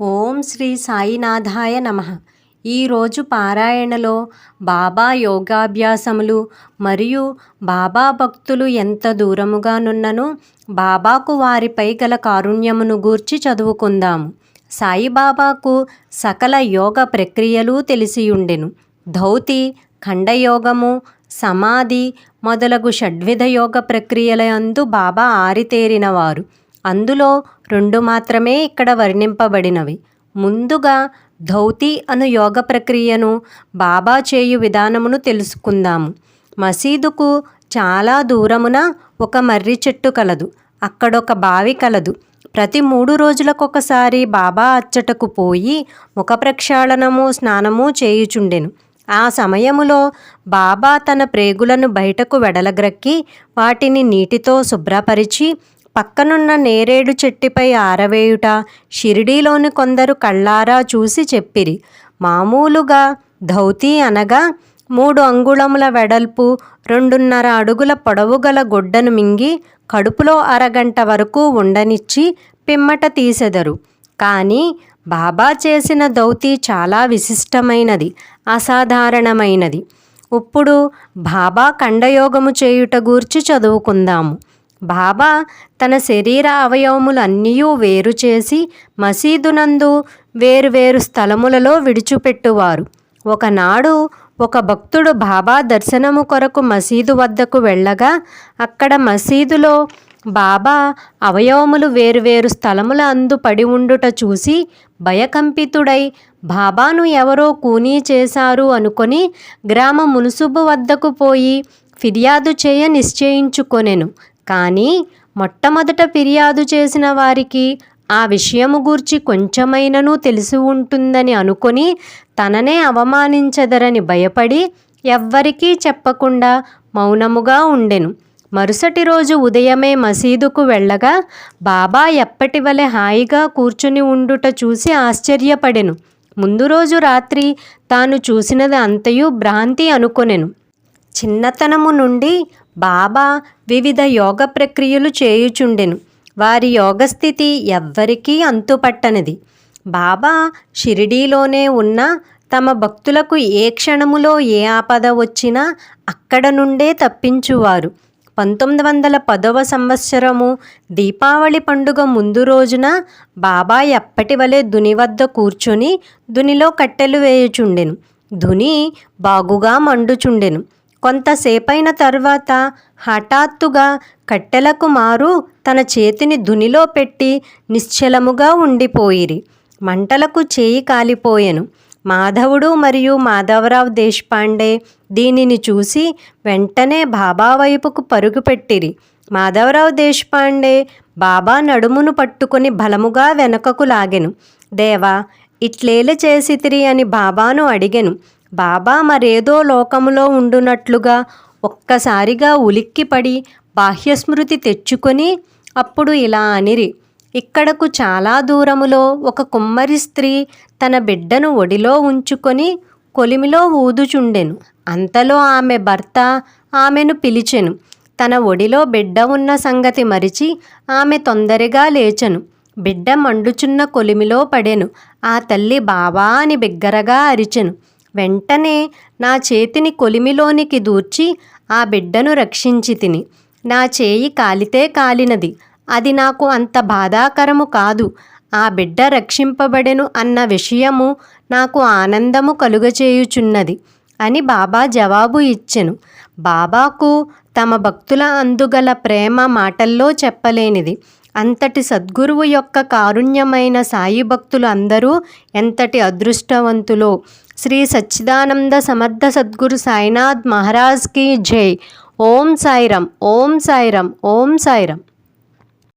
ఓం శ్రీ సాయినాథాయ నమ. ఈరోజు పారాయణలో బాబా యోగాభ్యాసములు మరియు బాబా భక్తులు ఎంత దూరముగానున్నను బాబాకు వారిపై గల కారుణ్యమును గూర్చి చదువుకుందాము సాయిబాబాకు సకల యోగ ప్రక్రియలు తెలిసియుండెను. ధౌతి ఖండయోగము సమాధి మొదలగు షడ్విధ యోగ ప్రక్రియల అందు బాబా ఆరితేరినవారు. అందులో రెండు మాత్రమే ఇక్కడ వర్ణింపబడినవి. ముందుగా ధౌతి అను యోగ ప్రక్రియను బాబా చేయు విధానమును తెలుసుకుందాము. మసీదుకు చాలా దూరమున ఒక మర్రి చెట్టు కలదు. అక్కడొక బావి కలదు. ప్రతి మూడు రోజులకొకసారి బాబా అచ్చటకు పోయి ముఖ ప్రక్షాళనము స్నానము చేయుచుండెను. ఆ సమయములో బాబా తన ప్రేగులను బయటకు వెడలగ్రక్కి వాటిని నీటితో శుభ్రపరిచి పక్కనున్న నేరేడు చెట్టుపై ఆరవేయుట షిరిడీలోని కొందరు కళ్ళారా చూసి చెప్పిరి. మామూలుగా ధౌతి అనగా మూడు అంగుళముల వెడల్పు రెండున్నర అడుగుల పొడవు గల గొడ్డను మింగి కడుపులో అరగంట వరకు ఉండనిచ్చి పిమ్మట తీసెదరు. కానీ బాబా చేసిన దౌతి చాలా విశిష్టమైనది అసాధారణమైనది. ఇప్పుడు బాబా కండయోగము చేయుట గూర్చి చదువుకుందాము. బాబా తన శరీర అవయవములన్నీ వేరు చేసి మసీదునందు వేరువేరు స్థలములలో విడిచిపెట్టువారు. ఒకనాడు ఒక భక్తుడు బాబా దర్శనము కొరకు మసీదు వద్దకు వెళ్ళగా అక్కడ మసీదులో బాబా అవయవములు వేరువేరు స్థలముల అందు పడి ఉండుట చూసి భయకంపితుడై బాబాను ఎవరో కూనీ చేశారు అనుకొని గ్రామ మునుసుబు వద్దకు పోయి ఫిర్యాదు చేయ నిశ్చయించుకొనెను. కానీ మొట్టమొదట ఫిర్యాదు చేసిన వారికి ఆ విషయము గూర్చి కొంచెమైనను తెలిసి ఉంటుందని అనుకొని తననే అవమానించదరని భయపడి ఎవ్వరికీ చెప్పకుండా మౌనముగా ఉండెను. మరుసటి రోజు ఉదయమే మసీదుకు వెళ్ళగా బాబా ఎప్పటి వలె హాయిగా కూర్చుని ఉండుట చూసి ఆశ్చర్యపడెను. ముందు రోజు రాత్రి తాను చూసినది అంతయు భ్రాంతి అనుకొనెను. చిన్నతనము నుండి బాబా వివిధ యోగ ప్రక్రియలు చేయుచుండెను. వారి యోగస్థితి ఎవ్వరికీ అంతుపట్టనిది. బాబా షిరిడీలోనే ఉన్న తమ భక్తులకు ఏ క్షణములో ఏ ఆపద వచ్చినా అక్కడ నుండే తప్పించువారు. పంతొమ్మిది వందల పదవ సంవత్సరము దీపావళి పండుగ ముందు రోజున బాబా ఎప్పటి వలె దుని వద్ద కూర్చొని దునిలో కట్టెలు వేయుచుండెను. ధుని బాగుగా మండుచుండెను. కొంతసేపైన తర్వాత హఠాత్తుగా కట్టెలకు మారు తన చేతిని దునిలో పెట్టి నిశ్చలముగా ఉండిపోయిరి. మంటలకు చేయి కాలిపోయెను. మాధవుడు మరియు మాధవరావు దేశపాండే దీనిని చూసి వెంటనే బాబా వైపుకు పరుగుపెట్టిరి మాధవరావు దేశపాండే బాబా నడుమును పట్టుకుని బలముగా వెనకకు లాగెను. దేవా ఇట్లేల చేసితిరి అని బాబాను అడిగెను. బాబా మరేదో లోకములో ఉండునట్లుగా ఒక్కసారిగా ఉలిక్కిపడి బాహ్యస్మృతి తెచ్చుకొని అప్పుడు ఇలా అనిరి. ఇక్కడకు చాలా దూరములో ఒక కుమ్మరి స్త్రీ తన బిడ్డను ఒడిలో ఉంచుకొని కొలిమిలో ఊదుచుండెను. అంతలో ఆమె భర్త ఆమెను పిలిచెను. తన ఒడిలో బిడ్డ ఉన్న సంగతి మరిచి ఆమె తొందరగా లేచెను. బిడ్డ మండుచున్న కొలిమిలో పడెను. ఆ తల్లి బాబా అని బిగ్గరగా అరిచెను. వెంటనే నా చేతిని కొలిమిలోనికి దూర్చి ఆ బిడ్డను రక్షించి తిని. నా చేయి కాలితే కాలినది. అది నాకు అంత బాధాకరము కాదు. ఆ బిడ్డ రక్షింపబడెను అన్న విషయము నాకు ఆనందము కలుగచేయుచున్నది అని బాబా జవాబు ఇచ్చెను. బాబాకు తమ భక్తుల అందుగల ప్రేమ మాటల్లో చెప్పలేనిది. అంతటి సద్గురువు యొక్క కారుణ్యమైన సాయి భక్తులు అందరూ ఎంతటి అదృష్టవంతులో. శ్రీ సచ్చిదానంద సమర్థ సద్గురు సాయినాథ్ మహారాజ్కి జై. ఓం సాయిరం ఓం సాయిరం ఓం సాయిరం